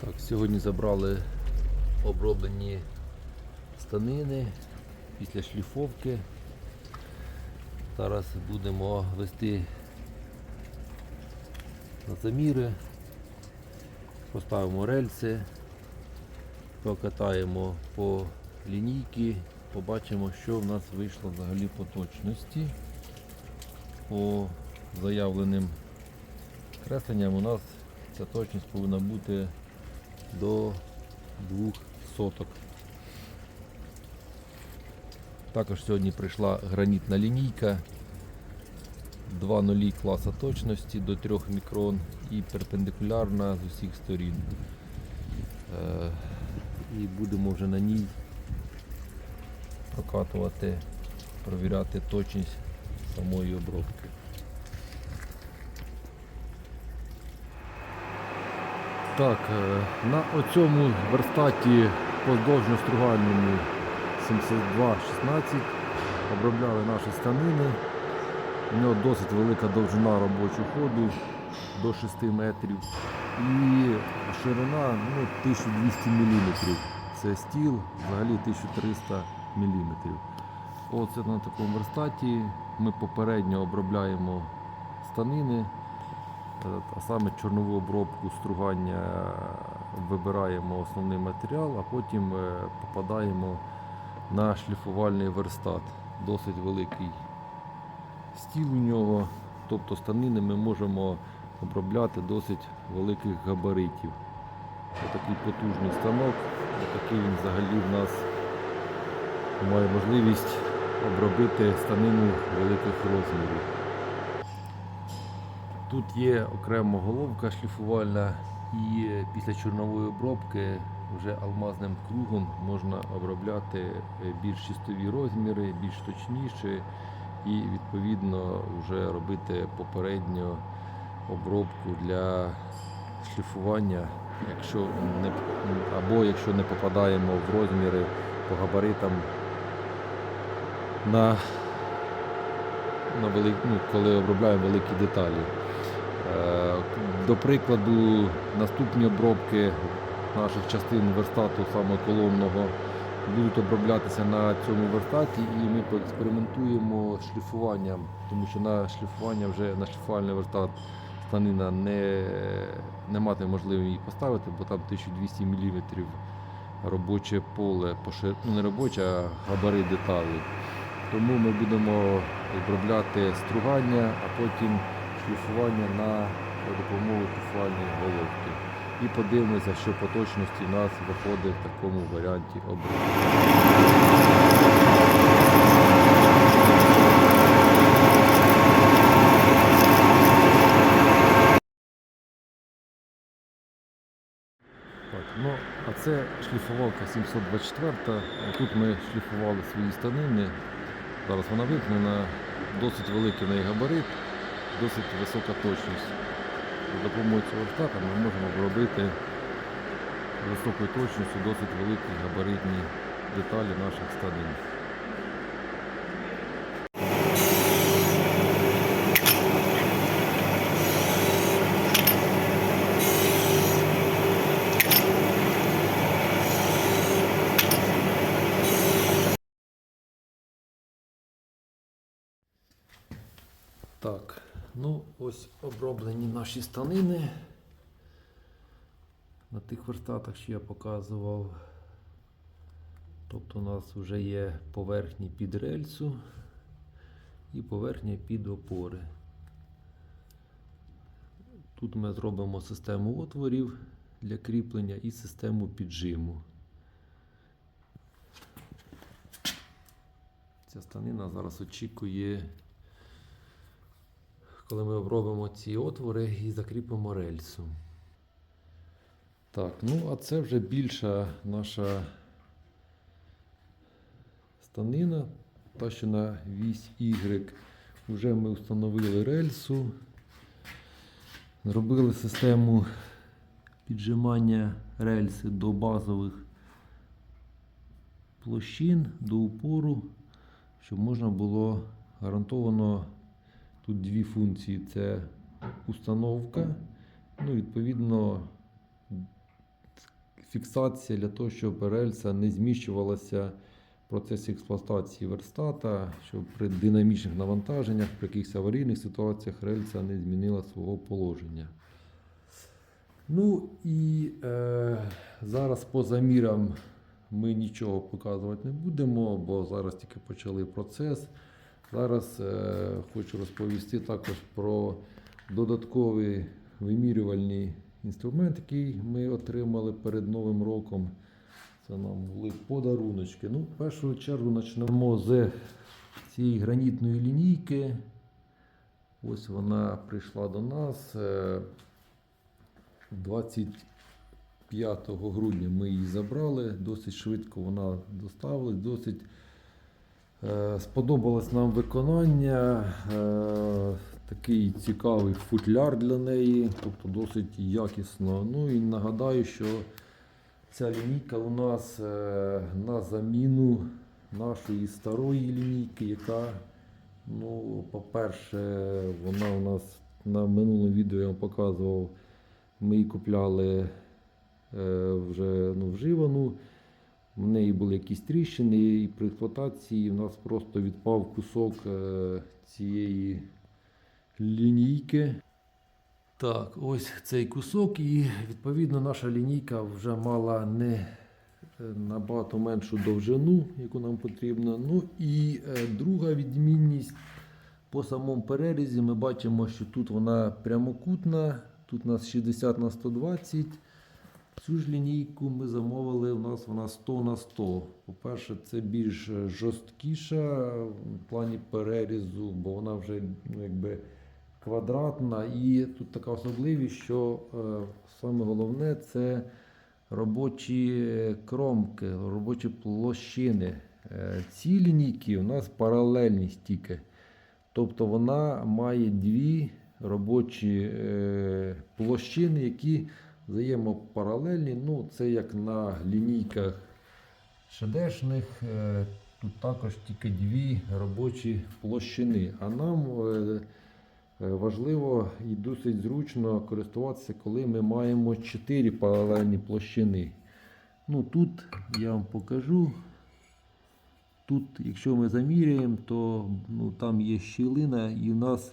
Так, сьогодні забрали оброблені станини після шліфовки. Зараз будемо вести на заміри, поставимо рельси, покатаємо по лінійки, побачимо, що в нас вийшло взагалі по точності. По заявленим кресленням у нас ця точність повинна бути до 2 соток. Також сьогодні прийшла гранітна лінійка 2 нулі класа точності до 3 мікрон і перпендикулярна з усіх сторін. Е, І будемо вже на ній прокатувати, провіряти точність самої обробки. Так, е, на оцьому верстаті поздовжньо-стругальному 7216 обробляли наші станини. У нього досить велика довжина робочого ходу до 6 метрів. І ширина ну, 1200 мм. Це стіл взагалі 1300 мм. Оце на такому верстаті ми попередньо обробляємо станини. А саме чорнову обробку стругання вибираємо основний матеріал, а потім е, попадаємо на шліфувальний верстат. Досить великий стіл у нього, тобто станини ми можемо обробляти досить великих габаритів. Отакий потужний станок, отакий він взагалі в нас має можливість обробити станину великих розмірів. Тут є окрема головка шліфувальна і після чорнової обробки вже алмазним кругом можна обробляти е, більш чистові розміри, більш точніші і відповідно вже робити попередню обробку для шліфування, якщо не, або якщо не попадаємо в розміри по габаритам на, на велик, ну, коли обробляємо великі деталі. Е, До прикладу, наступні обробки наших частин верстату саме колонного будуть оброблятися на цьому верстаті і ми поекспериментуємо з шліфуванням, тому що на шліфування вже на шліфувальний верстат станина не, не мати можливості її поставити, бо там 1200 мм робоче поле, по шир- ну не робоче, а габарит деталей. Тому ми будемо обробляти стругання, а потім шліфування на допомогу шліфувальної головки. І подивимося, що по точності у нас виходить в такому варіанті обробки. Ну, а це шліфувалка 724. Тут ми шліфували свої станини. Зараз вона вимкнена, досить великий неї габарит, досить висока точність. За допомогою цього штата ми можемо обробити високою точністю досить великі габаритні деталі наших станин. Так, ну ось оброблені наші станини. На тих верстатах, що я показував. Тобто у нас вже є поверхні під рельсу і поверхня під опори. Тут ми зробимо систему отворів для кріплення і систему піджиму. Ця станина зараз очікує коли ми обробимо ці отвори і закріпимо рельсу. Так, ну а це вже більша наша станина, та що на вісь Y. Вже ми встановили рельсу, зробили систему піджимання рельси до базових площин, до упору, щоб можна було гарантовано Тут дві функції це установка, ну, відповідно, фіксація для того, щоб рельса не зміщувалася в процесі експлуатації верстата, щоб при динамічних навантаженнях, при якихось аварійних ситуаціях рельса не змінила свого положення. Ну і е, зараз по замірам ми нічого показувати не будемо, бо зараз тільки почали процес. Зараз е, хочу розповісти також про додатковий вимірювальний інструмент, який ми отримали перед Новим роком. Це нам були подаруночки. Ну, в першу чергу почнемо з цієї гранітної лінійки. Ось вона прийшла до нас. е, 25 грудня ми її забрали, досить швидко вона доставилась, досить е, сподобалось нам виконання. Е, такий цікавий футляр для неї, тобто досить якісно. Ну і нагадаю, що ця лінійка у нас е, на заміну нашої старої лінійки, яка, ну, по-перше, вона у нас на минулому відео я вам показував. Ми її купляли е, вже ну, вживану. В неї були якісь тріщини, і при експлуатації в нас просто відпав кусок е, цієї лінійки. Так, ось цей кусок, і відповідно наша лінійка вже мала не е, набагато меншу довжину, яку нам потрібно. Ну і е, друга відмінність по самому перерізі ми бачимо, що тут вона прямокутна, тут у нас 60 на 120. Цю ж лінійку ми замовили, у нас вона 100 на 100. По-перше, це більш е, жорсткіша в плані перерізу, бо вона вже ну, якби квадратна. І тут така особливість, що е, саме головне це робочі кромки, робочі площини. Е, ці лінійки у нас паралельні стільки. Тобто вона має дві робочі е, площини, які взаємопаралельні. Ну, це як на лінійках шедешних. Е, тут також тільки дві робочі площини. А нам е, е, важливо і досить зручно користуватися, коли ми маємо чотири паралельні площини. Ну, тут я вам покажу. Тут, якщо ми заміряємо, то ну, там є щілина, і в нас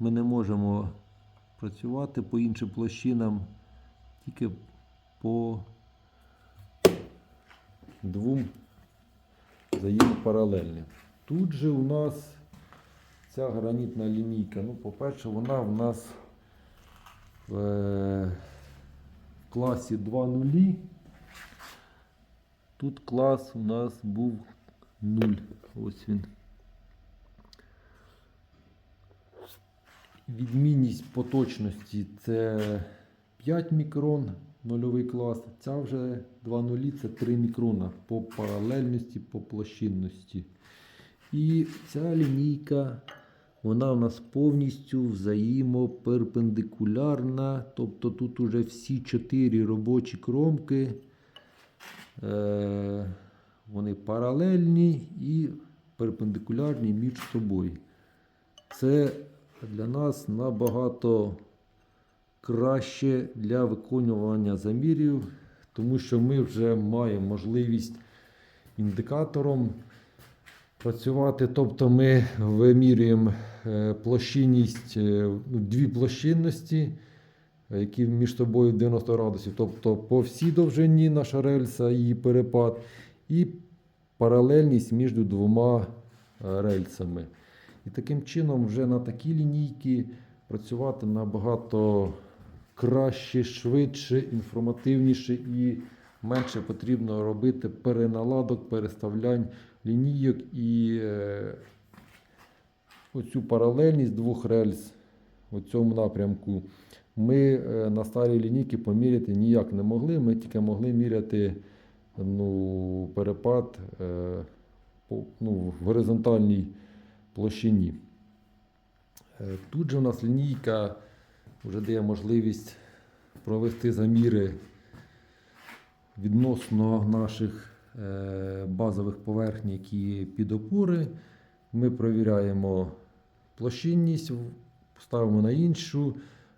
ми не можемо працювати по іншим площинам, тільки по двом взаємопаралельним. Тут же у нас ця гранітна лінійка. Ну, по-перше, вона в нас в, е, в класі 2.0. Тут клас у нас був 0. Ось він. Відмінність по точності це 5 мікрон, нульовий клас. Ця вже 2.0 це 3 мікрона по паралельності, по площинності. І ця лінійка, вона у нас повністю взаємоперпендикулярна. Тобто тут уже всі 4 робочі кромки. Е, вони паралельні і перпендикулярні між собою. Це для нас набагато краще для виконування замірів, тому що ми вже маємо можливість індикатором працювати. Тобто ми вимірюємо е, площинність, е, ну, дві площинності, які між собою 90 градусів. Тобто по всій довжині наша рельса, її перепад, і паралельність між двома е, рельсами. І таким чином вже на такій лінійці працювати набагато краще, швидше, інформативніше і менше потрібно робити переналадок, переставлянь лінійок і е, оцю паралельність двох рельс у цьому напрямку. Ми е, на старій лінійці поміряти ніяк не могли. Ми тільки могли міряти ну, перепад е, по, ну, в горизонтальній площині. Е, Тут же у нас лінійка вже дає можливість провести заміри відносно наших е, базових поверхнь, які під опори. Ми провіряємо площинність, ставимо на іншу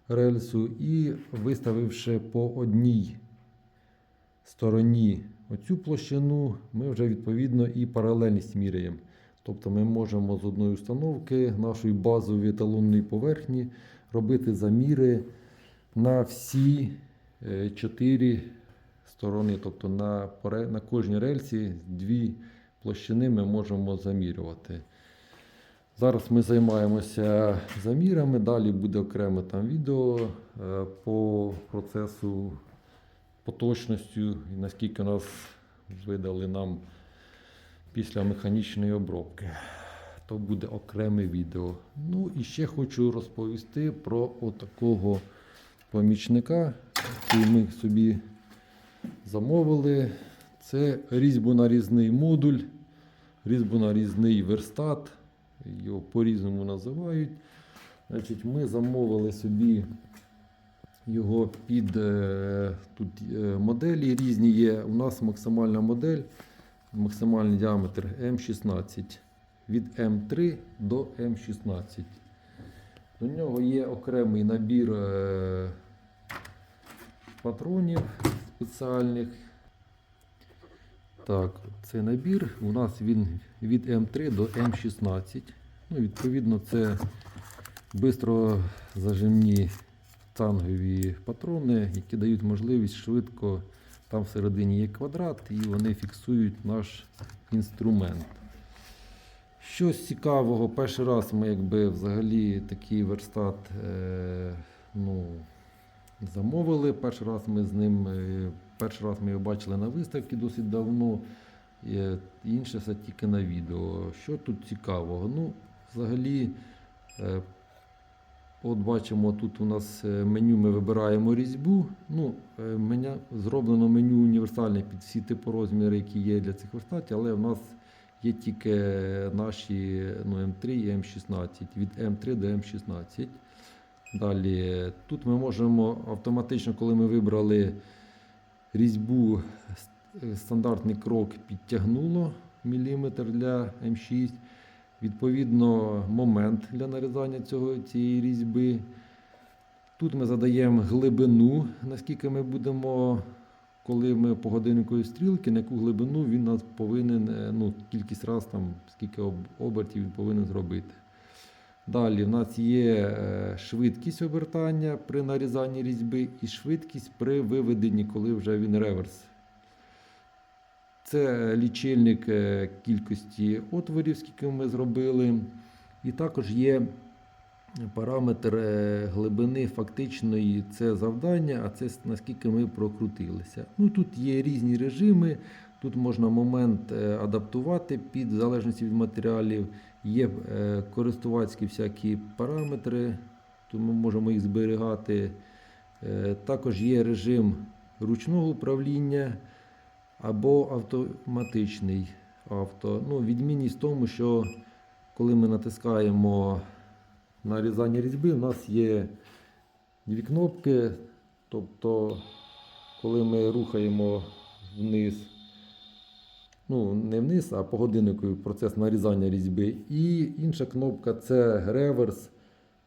рельсу і виставивши по одній стороні оцю площину, ми вже відповідно і паралельність міряємо. Тобто ми можемо з одної установки нашої базової еталонної поверхні робити заміри на всі е, чотири сторони. Тобто на, на кожній рельсі дві площини ми можемо замірювати. Зараз ми займаємося замірами, далі буде окреме там відео е, по процесу, по точності, наскільки нас видали нам після механічної обробки. То буде окреме відео. Ну і ще хочу розповісти про отакого помічника, який ми собі замовили. Це різьбонарізний модуль, різьбонарізний верстат. Його по-різному називають. Значить, ми замовили собі його під е, тут е, моделі різні є. У нас максимальна модель, максимальний діаметр М16 від М3 до М16. До нього є окремий набір е, патронів спеціальних. Так, цей набір у нас він від М3 до М16. Ну, відповідно, це бистро зажимні тангові патрони, які дають можливість швидко, там всередині є квадрат, і вони фіксують наш інструмент. Щось цікавого, перший раз ми якби взагалі такий верстат е, ну, замовили. Перший раз ми з ним, е, перший раз ми його бачили на виставці досить давно. Е, Інше все тільки на відео. Що тут цікавого? Ну, взагалі, е, от бачимо, тут у нас е, меню ми вибираємо різьбу. Ну, е, мене, зроблено меню універсальне під всі типи розміри, які є для цих верстатів, але в нас є тільки наші ну, М3 і М16, від М3 до М16. Далі тут ми можемо автоматично, коли ми вибрали різьбу, стандартний крок підтягнуло міліметр для М6. Відповідно, момент для нарізання цього, цієї різьби. Тут ми задаємо глибину, наскільки ми будемо, коли ми по годинниковій стрілки, на яку глибину він нас повинен, е, ну, кількість раз там, скільки обертів він повинен зробити. Далі в нас є е, швидкість обертання при нарізанні різьби і швидкість при виведенні, коли вже він реверс. Це лічильник е, кількості отворів, скільки ми зробили. І також є параметр глибини фактичної це завдання, а це наскільки ми прокрутилися. Ну, тут є різні режими. Тут можна момент е, адаптувати під в залежності від матеріалів. Є е, користувацькі всякі параметри, ми можемо їх зберігати. Е, Також є режим ручного управління або автоматичний авто. Ну, відмінність в тому, що коли ми натискаємо нарізання різьби, у нас є дві кнопки. Тобто, коли ми рухаємо вниз, ну не вниз, а по годиннику процес нарізання різьби. І інша кнопка це реверс,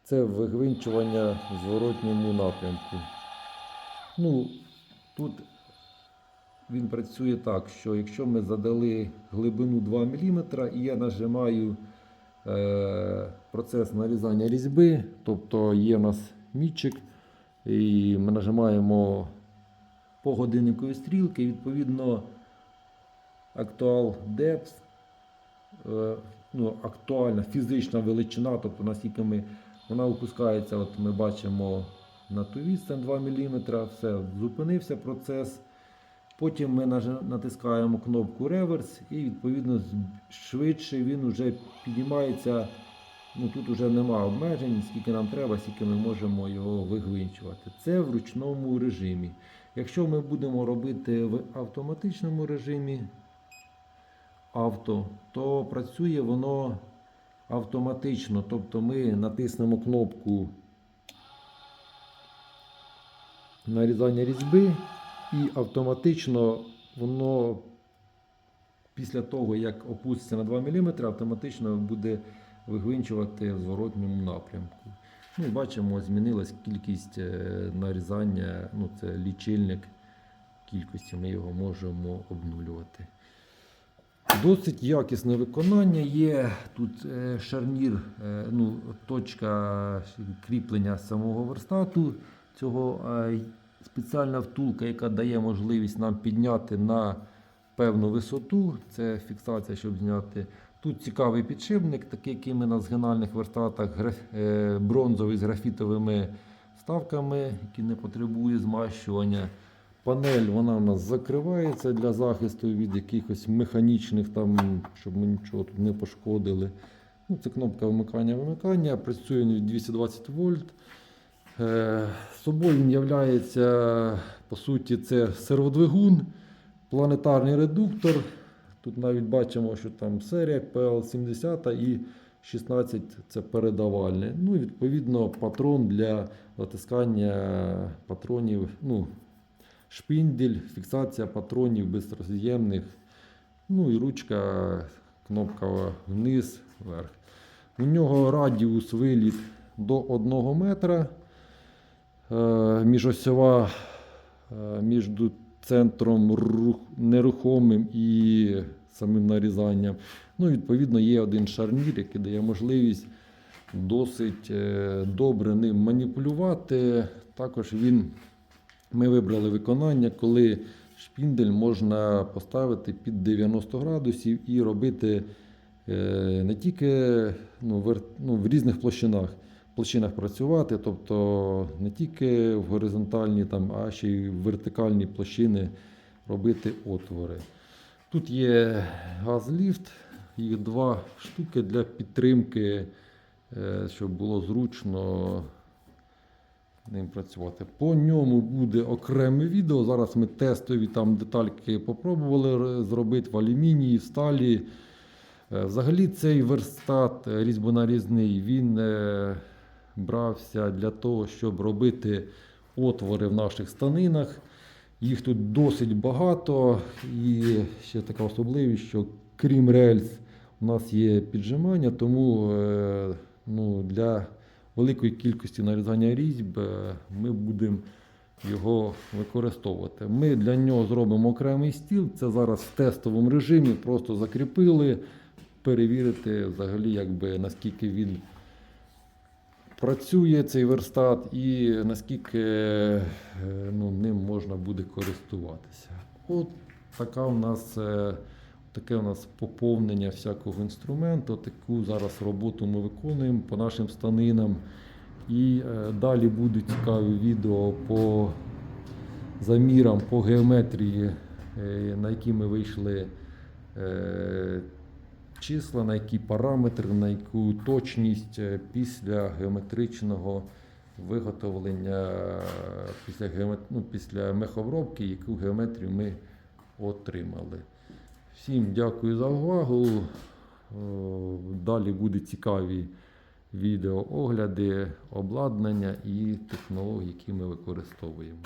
це вигвинчування в зворотньому напрямку. Ну, тут він працює так, що якщо ми задали глибину 2 мм і я нажимаю е, процес нарізання різьби, тобто є у нас мітчик, і ми нажимаємо по годинниковій стрілки, відповідно актуал е, ну, актуальна фізична величина, тобто наскільки ми, вона опускається, от ми бачимо на ту відстань 2 мм, все, зупинився процес. Потім ми натискаємо кнопку реверс і відповідно швидше він вже піднімається. Ну, тут вже нема обмежень, скільки нам треба, скільки ми можемо його вигвинчувати. Це в ручному режимі. Якщо ми будемо робити в автоматичному режимі авто, то працює воно автоматично. Тобто ми натиснемо кнопку нарізання різьби, і автоматично воно після того, як опуститься на 2 мм, автоматично буде вигвинчувати в зворотньому напрямку. Ну, бачимо, змінилась кількість е, нарізання, ну, це лічильник кількості ми його можемо обнулювати. Досить якісне виконання є. Тут е, шарнір, е, ну, точка кріплення самого верстату. Цього спеціальна втулка, яка дає можливість нам підняти на певну висоту. Це фіксація, щоб зняти. Тут цікавий підшипник, такий, який ми на згинальних верстатах, е, бронзовий з графітовими вставками, який не потребує змащування. Панель вона у нас закривається для захисту від якихось механічних, там, щоб ми нічого тут не пошкодили. Ну, це кнопка вмикання-вимикання, працює від 220 вольт. Е, собою він являється, по суті, це серводвигун, планетарний редуктор. Тут навіть бачимо, що там серія PL70 і 16 це передавальне. Ну і відповідно патрон для затискання патронів. Ну, шпиндель, фіксація патронів безроз'ємних. Ну і ручка, кнопка вниз, вверх. У нього радіус виліт до 1 метра. Е, Міжосьова е, між центром рух- нерухомим і самим нарізанням. Ну, відповідно, є один шарнір, який дає можливість досить е, добре ним маніпулювати. Також він ми вибрали виконання, коли шпіндель можна поставити під 90 градусів і робити е, не тільки ну, вер, ну, в різних площинах, площинах працювати, тобто не тільки в горизонтальні, там, а ще й в вертикальні площини робити отвори. Тут є газліфт, їх два штуки для підтримки, е, щоб було зручно ним працювати. По ньому буде окреме відео. Зараз ми тестові там детальки попробували зробити в алюмінії, в сталі. Е, Взагалі цей верстат е, різьбонарізний, він брався для того, щоб робити отвори в наших станинах. Їх тут досить багато. І ще така особливість, що крім рельс, у нас є піджимання, тому е, ну, для великої кількості нарізання різьб е, ми будемо його використовувати. Ми для нього зробимо окремий стіл. Це зараз в тестовому режимі, просто закріпили, перевірити взагалі, якби, наскільки він працює цей верстат і наскільки е, ну, ним можна буде користуватися. От така у нас. е, Таке у нас поповнення всякого інструменту. Таку зараз роботу ми виконуємо по нашим станинам. І е, далі будуть цікаві відео по замірам, по геометрії, на які ми вийшли числа, на які параметри, на яку точність е, після геометричного виготовлення, е, після, геомет... ну, після мехобробки, яку геометрію ми отримали. Всім дякую за увагу. Далі будуть цікаві відеоогляди, обладнання і технології, які ми використовуємо.